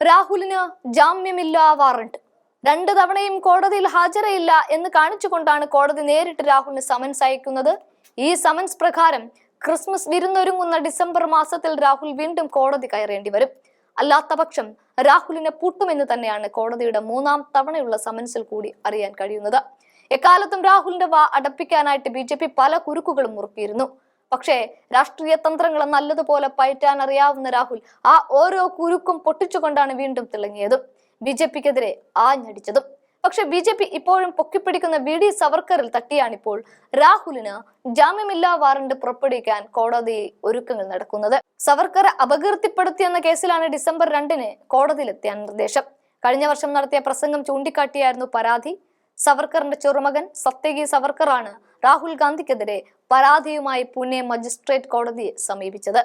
രാഹുലിന് ജാമ്യമില്ല വാറണ്ട് രണ്ട് തവണയും കോടതിയിൽ ഹാജരയില്ല എന്ന് കാണിച്ചുകൊണ്ടാണ് കോടതി നേരിട്ട് രാഹുലിന് സമൻസ് അയക്കുന്നത്. ഈ സമൻസ് പ്രകാരം ക്രിസ്മസ് വിരുന്നൊരുങ്ങുന്ന ഡിസംബർ മാസത്തിൽ രാഹുൽ വീണ്ടും കോടതി കയറേണ്ടി വരും. അല്ലാത്ത പക്ഷം രാഹുലിനെ പൂട്ടുമെന്ന് തന്നെയാണ് കോടതിയുടെ മൂന്നാം തവണയുള്ള സമൻസിൽ കൂടി അറിയാൻ കഴിയുന്നത്. എക്കാലത്തും രാഹുലിന്റെ വാ അടപ്പിക്കാനായിട്ട് ബി പല കുരുക്കുകളും മുറുക്കിയിരുന്നു. പക്ഷേ രാഷ്ട്രീയ തന്ത്രങ്ങൾ നല്ലതുപോലെ പയറ്റാൻ അറിയാവുന്ന രാഹുൽ ആ ഓരോ കുരുക്കും പൊട്ടിച്ചുകൊണ്ടാണ് വീണ്ടും തിളങ്ങിയതും. ബി ജെ പിക്കെതിരെ ആഞ്ഞടിച്ചതും. പക്ഷെ ബി ജെ പി ഇപ്പോഴും പൊക്കിപ്പിടിക്കുന്ന വി ഡി സവർക്കറിൽ തട്ടിയാണിപ്പോൾ രാഹുലിന് ജാമ്യമില്ലാ വാറണ്ട് പുറപ്പെടുവിക്കാൻ കോടതി ഒരുക്കങ്ങൾ നടക്കുന്നത്. സവർക്കറെ അപകീർത്തിപ്പെടുത്തിയെന്ന കേസിലാണ് ഡിസംബർ രണ്ടിന് കോടതിയിലെത്തിയ നിർദ്ദേശം കഴിഞ്ഞ വർഷം നടത്തിയ പ്രസംഗം ചൂണ്ടിക്കാട്ടിയായിരുന്നു പരാതി. സവർക്കറിന്റെ ചെറുമകൻ സത്യകി സവർക്കറാണ് രാഹുൽ ഗാന്ധിക്കെതിരെ പരാതിയുമായി പൂനെ മജിസ്ട്രേറ്റ് കോടതിയെ സമീപിച്ചത്.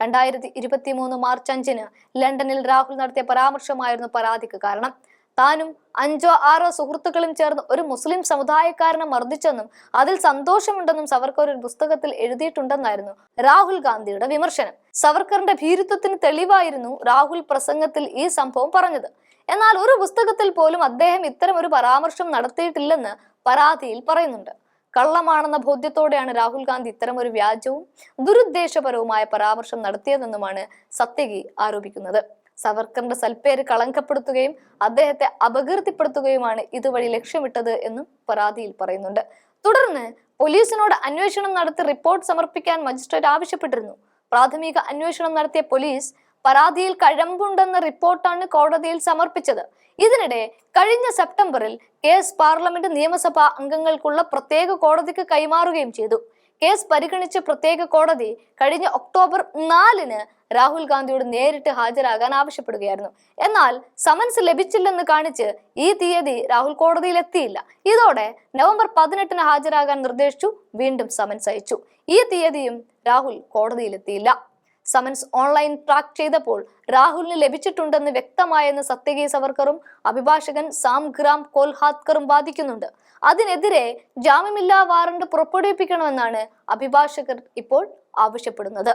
രണ്ടായിരത്തി ഇരുപത്തി മൂന്ന് മാർച്ച് അഞ്ചിന് ലണ്ടനിൽ രാഹുൽ നടത്തിയ പരാമർശമായിരുന്നു പരാതിക്ക് കാരണം. താനും അഞ്ചോ ആറോ സുഹൃത്തുക്കളും ചേർന്ന് ഒരു മുസ്ലിം സമുദായക്കാരനെ മർദ്ദിച്ചെന്നും അതിൽ സന്തോഷമുണ്ടെന്നും സവർക്കർ ഒരു പുസ്തകത്തിൽ എഴുതിയിട്ടുണ്ടെന്നായിരുന്നു രാഹുൽ ഗാന്ധിയുടെ വിമർശനം. സവർക്കറിന്റെ ഭീരുത്വത്തിന് തെളിവായിരുന്നു രാഹുൽ പ്രസംഗത്തിൽ ഈ സംഭവം പറഞ്ഞത്. എന്നാൽ ഒരു പുസ്തകത്തിൽ പോലും അദ്ദേഹം ഇത്തരം ഒരു പരാമർശം നടത്തിയിട്ടില്ലെന്ന് പരാതിയിൽ പറയുന്നുണ്ട്. കള്ളമാണെന്ന ബോധ്യത്തോടെയാണ് രാഹുൽ ഗാന്ധി ഇത്തരം ഒരു വ്യാജവും ദുരുദ്ദേശപരവുമായ പരാമർശം നടത്തിയതെന്നുമാണ് സത്യകി ആരോപിക്കുന്നത്. സവർക്കറിന്റെ സൽപ്പേര് കളങ്കപ്പെടുത്തുകയും അദ്ദേഹത്തെ അപകീർത്തിപ്പെടുത്തുകയുമാണ് ഇതുവഴി ലക്ഷ്യമിട്ടത് എന്നും പരാതിയിൽ പറയുന്നുണ്ട്. തുടർന്ന് പോലീസിനോട് അന്വേഷണം നടത്തി റിപ്പോർട്ട് സമർപ്പിക്കാൻ മജിസ്ട്രേറ്റ് ആവശ്യപ്പെട്ടിരുന്നു. പ്രാഥമിക അന്വേഷണം നടത്തിയ പോലീസ് പരാതിയിൽ കഴമ്പുണ്ടെന്ന റിപ്പോർട്ടാണ് കോടതിയിൽ സമർപ്പിച്ചത്. ഇതിനിടെ കഴിഞ്ഞ സെപ്റ്റംബറിൽ കേസ് പാർലമെന്റ് നിയമസഭാ അംഗങ്ങൾക്കുള്ള പ്രത്യേക കോടതിക്ക് കൈമാറുകയും ചെയ്തു. കേസ് പരിഗണിച്ച പ്രത്യേക കോടതി കഴിഞ്ഞ ഒക്ടോബർ നാലിന് രാഹുൽ ഗാന്ധിയോട് നേരിട്ട് ഹാജരാകാൻ ആവശ്യപ്പെടുകയായിരുന്നു. എന്നാൽ സമൻസ് ലഭിച്ചില്ലെന്ന് കാണിച്ച് ഈ തീയതി രാഹുൽ കോടതിയിൽ എത്തിയില്ല. ഇതോടെ നവംബർ പതിനെട്ടിന് ഹാജരാകാൻ നിർദ്ദേശിച്ചു. വീണ്ടും സമൻസ് അയച്ചു. ഈ തീയതിയും രാഹുൽ കോടതിയിലെത്തിയില്ല സമൻസ് ഓൺലൈൻ ട്രാക്ക് ചെയ്തപ്പോൾ രാഹുലിന് ലഭിച്ചിട്ടുണ്ടെന്ന് വ്യക്തമായെന്ന് സത്യകി സവർക്കറും അഭിഭാഷകൻ സാം ഗ്രാം കോൽഹാത്കറും വാദിക്കുന്നുണ്ട്. അതിനെതിരെ ജാമ്യമില്ലാ വാറണ്ട് പുറപ്പെടുവിപ്പിക്കണമെന്നാണ് അഭിഭാഷകർ ഇപ്പോൾ ആവശ്യപ്പെടുന്നത്.